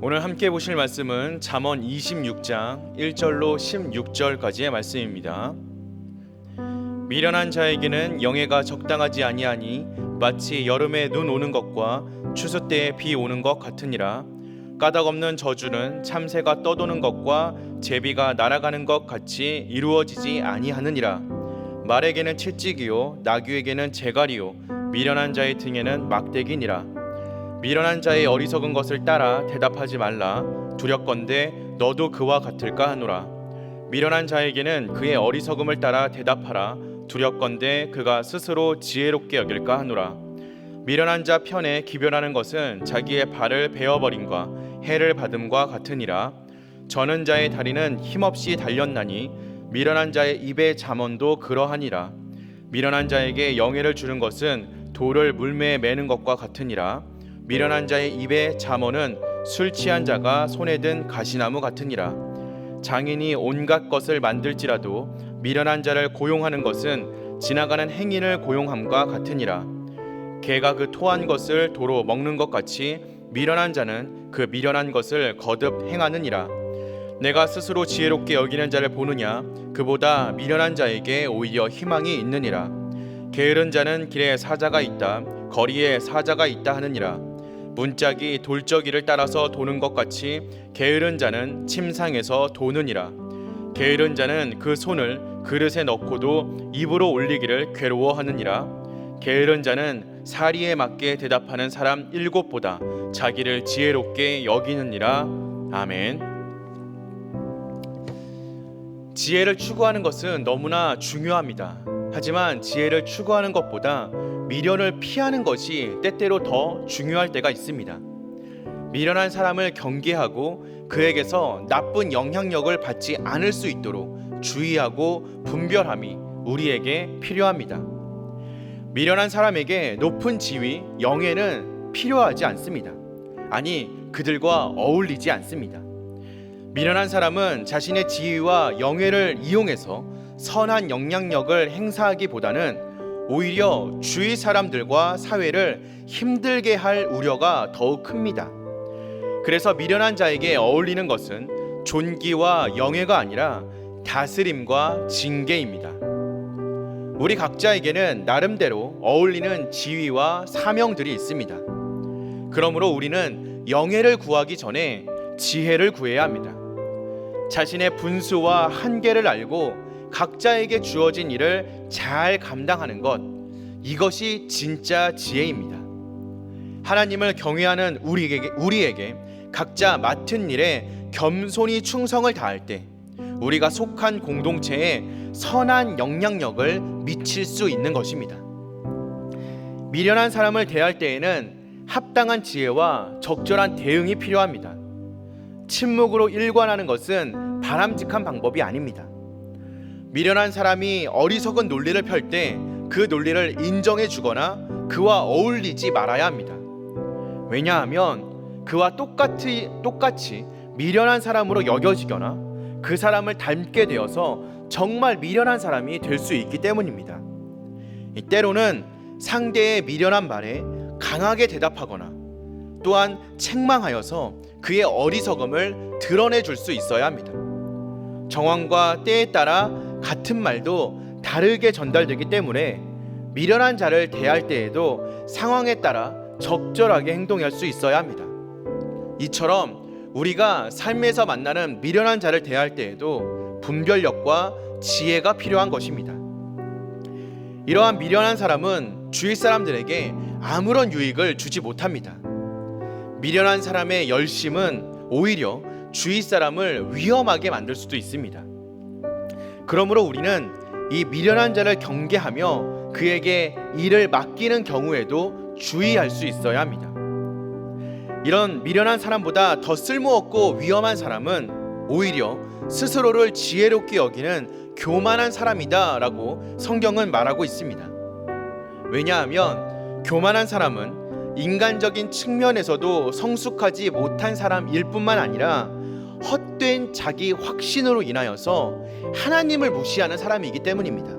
오늘 함께 보실 말씀은 잠언 26장 1절로 16절까지의 말씀입니다. 미련한 자에게는 영예가 적당하지 아니하니 마치 여름에 눈 오는 것과 추수 때에 비 오는 것 같으니라. 까닭 없는 저주는 참새가 떠도는 것과 제비가 날아가는 것 같이 이루어지지 아니하느니라. 말에게는 채찍이요 나귀에게는 재갈이요 미련한 자의 등에는 막대기니라 미련한 자의 어리석은 것을 따라 대답하지 말라. 두렵건대 너도 그와 같을까 하노라. 미련한 자에게는 그의 어리석음을 따라 대답하라. 두렵건대 그가 스스로 지혜롭게 여길까 하노라. 미련한 자 편에 기별하는 것은 자기의 발을 베어버림과 해를 받음과 같으니라. 저는 자의 다리는 힘없이 달렸나니 미련한 자의 입의 잠언도 그러하니라. 미련한 자에게 영예를 주는 것은 돌을 물매에 매는 것과 같으니라 미련한 자의 입의 잠언은 술 취한 자가 손에 든 가시나무 같으니라. 장인이 온갖 것을 만들지라도 미련한 자를 고용하는 것은 지나가는 행인을 고용함과 같으니라. 개가 그 토한 것을 도로 먹는 것 같이 미련한 자는 그 미련한 것을 거듭 행하느니라. 내가 스스로 지혜롭게 여기는 자를 보느냐? 그보다 미련한 자에게 오히려 희망이 있느니라. 게으른 자는 길에 사자가 있다 거리에 사자가 있다 하느니라 문짝이 돌적이를 따라서 도는 것 같이 게으른 자는 침상에서 도느니라 게으른 자는 그 손을 그릇에 넣고도 입으로 올리기를 괴로워하느니라 게으른 자는 사리에 맞게 대답하는 사람 일곱보다 자기를 지혜롭게 여기느니라 아멘. 지혜를 추구하는 것은 너무나 중요합니다. 하지만 지혜를 추구하는 것보다 미련을 피하는 것이 때때로 더 중요할 때가 있습니다. 미련한 사람을 경계하고 그에게서 나쁜 영향력을 받지 않을 수 있도록 주의하고 분별함이 우리에게 필요합니다. 미련한 사람에게 높은 지위, 영예는 필요하지 않습니다. 아니, 그들과 어울리지 않습니다. 미련한 사람은 자신의 지위와 영예를 이용해서 선한 영향력을 행사하기보다는 오히려 주위 사람들과 사회를 힘들게 할 우려가 더욱 큽니다. 그래서 미련한 자에게 어울리는 것은 존귀와 영예가 아니라 다스림과 징계입니다. 우리 각자에게는 나름대로 어울리는 지위와 사명들이 있습니다. 그러므로 우리는 영예를 구하기 전에 지혜를 구해야 합니다. 자신의 분수와 한계를 알고 각자에게 주어진 일을 잘 감당하는 것 이것이 진짜 지혜입니다. 하나님을 경외하는 우리에게 우리에게 각자 맡은 일에 겸손히 충성을 다할 때 우리가 속한 공동체에 선한 영향력을 미칠 수 있는 것입니다. 미련한 사람을 대할 때에는 합당한 지혜와 적절한 대응이 필요합니다. 침묵으로 일관하는 것은 바람직한 방법이 아닙니다. 미련한 사람이 어리석은 논리를 펼 때 그 논리를 인정해 주거나 그와 어울리지 말아야 합니다. 왜냐하면 그와 똑같이 똑같이 미련한 사람으로 여겨지거나 그 사람을 닮게 되어서 정말 미련한 사람이 될 수 있기 때문입니다. 때로는 상대의 미련한 말에 강하게 대답하거나 또한 책망하여서 그의 어리석음을 드러내 줄 수 있어야 합니다. 정황과 때에 따라 같은 말도 다르게 전달되기 때문에 미련한 자를 대할 때에도 상황에 따라 적절하게 행동할 수 있어야 합니다. 이처럼 우리가 삶에서 만나는 미련한 자를 대할 때에도 분별력과 지혜가 필요한 것입니다. 이러한 미련한 사람은 주위 사람들에게 아무런 유익을 주지 못합니다. 미련한 사람의 열심은 오히려 주위 사람을 위험하게 만들 수도 있습니다. 그러므로 우리는 이 미련한 자를 경계하며 그에게 일을 맡기는 경우에도 주의할 수 있어야 합니다. 이런 미련한 사람보다 더 쓸모없고 위험한 사람은 오히려 스스로를 지혜롭게 여기는 교만한 사람이다라고 성경은 말하고 있습니다. 왜냐하면 교만한 사람은 인간적인 측면에서도 성숙하지 못한 사람일 뿐만 아니라 헛된 자기 확신으로 인하여서 하나님을 무시하는 사람이기 때문입니다.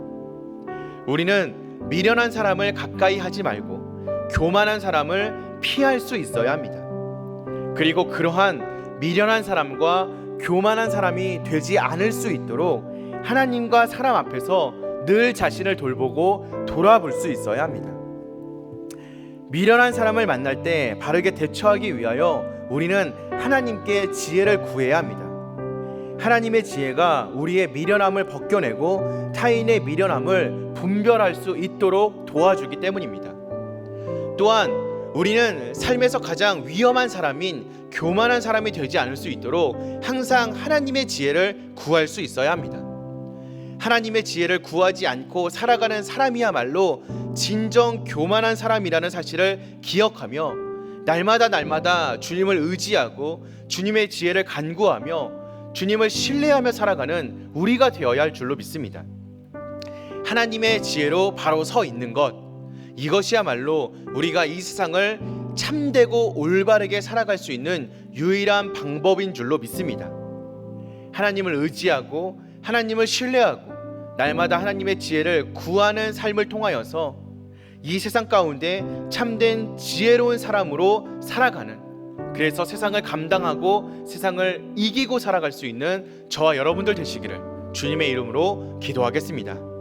우리는 미련한 사람을 가까이 하지 말고 교만한 사람을 피할 수 있어야 합니다. 그리고 그러한 미련한 사람과 교만한 사람이 되지 않을 수 있도록 하나님과 사람 앞에서 늘 자신을 돌보고 돌아볼 수 있어야 합니다. 미련한 사람을 만날 때 바르게 대처하기 위하여 우리는 하나님께 지혜를 구해야 합니다. 하나님의 지혜가 우리의 미련함을 벗겨내고 타인의 미련함을 분별할 수 있도록 도와주기 때문입니다. 또한 우리는 삶에서 가장 위험한 사람인 교만한 사람이 되지 않을 수 있도록 항상 하나님의 지혜를 구할 수 있어야 합니다. 하나님의 지혜를 구하지 않고 살아가는 사람이야말로 진정 교만한 사람이라는 사실을 기억하며 날마다 날마다 주님을 의지하고 주님의 지혜를 간구하며 주님을 신뢰하며 살아가는 우리가 되어야 할 줄로 믿습니다. 하나님의 지혜로 바로 서 있는 것 이것이야말로 우리가 이 세상을 참되고 올바르게 살아갈 수 있는 유일한 방법인 줄로 믿습니다. 하나님을 의지하고 하나님을 신뢰하고 날마다 하나님의 지혜를 구하는 삶을 통하여서 이 세상 가운데 참된 지혜로운 사람으로 살아가는 그래서 세상을 감당하고 세상을 이기고 살아갈 수 있는 저와 여러분들 되시기를 주님의 이름으로 기도하겠습니다.